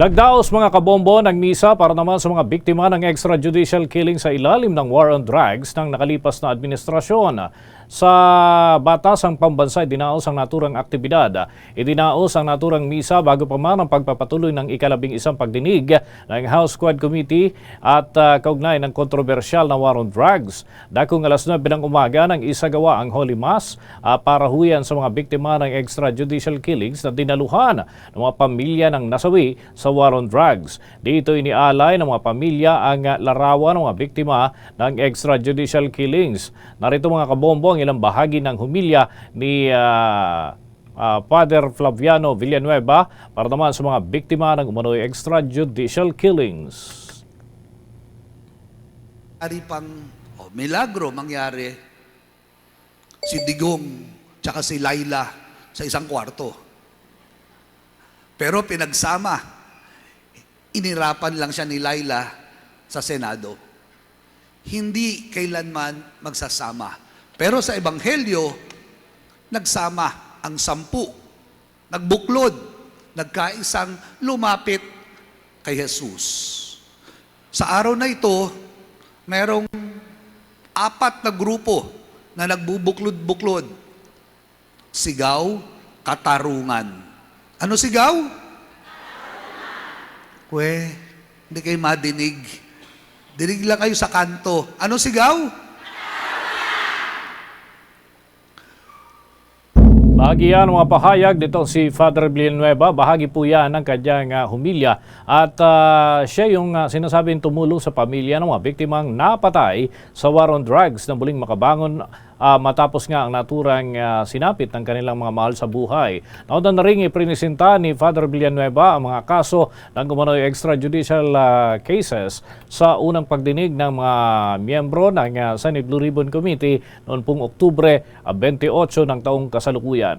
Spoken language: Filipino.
Nagdaos mga kabombo ng misa para naman sa mga biktima ng extrajudicial killing sa ilalim ng war on drugs ng nakalipas na administrasyon. Sa batasang pambansa, dinaos ang naturang aktibidad. Idinaos ang naturang misa bago pa man ang pagpapatuloy ng ikalabing isang pagdinig ng House Squad Committee at uh, kaugnay ng kontrobersyal na war on drugs. Dakong alas 9 ng umaga nang isagawa ang Holy Mass uh, para huyan sa mga biktima ng extrajudicial killings na dinaluhan ng mga pamilya ng nasawi sa war on drugs. Dito inialay ng mga pamilya ang larawan ng mga biktima ng extrajudicial killings. Narito mga kabombo ang ilang bahagi ng humilya ni uh, uh, Father Flaviano Villanueva para naman sa mga biktima ng umano'y extrajudicial killings. Ari pang oh, milagro mangyari si Digong tsaka si Laila sa isang kwarto. Pero pinagsama, inirapan lang siya ni Laila sa Senado. Hindi kailanman magsasama. Pero sa Ebanghelyo, nagsama ang sampu. Nagbuklod, nagkaisang lumapit kay Jesus. Sa araw na ito, merong apat na grupo na nagbubuklod-buklod. Sigaw, katarungan. Ano sigaw? Kwe, hindi kayo madinig. Dinig lang kayo sa kanto. Ano sigaw? Bahagi yan mga pahayag dito si Father Villanueva. Bahagi po yan ng kanyang uh, humilya. At ah, siya yung uh, sinasabing tumulong sa pamilya ng mga biktimang napatay sa war on drugs na muling makabangon ah, matapos nga ang naturang ah, sinapit ng kanilang mga mahal sa buhay. Naudan na rin iprinisenta ni Father Villanueva ang mga kaso ng kumano'y extrajudicial ah, cases sa unang pagdinig ng mga miyembro ng ah, Senate Blue Ribbon Committee noon pong Oktubre ah, 28 ng taong kasalukuyan.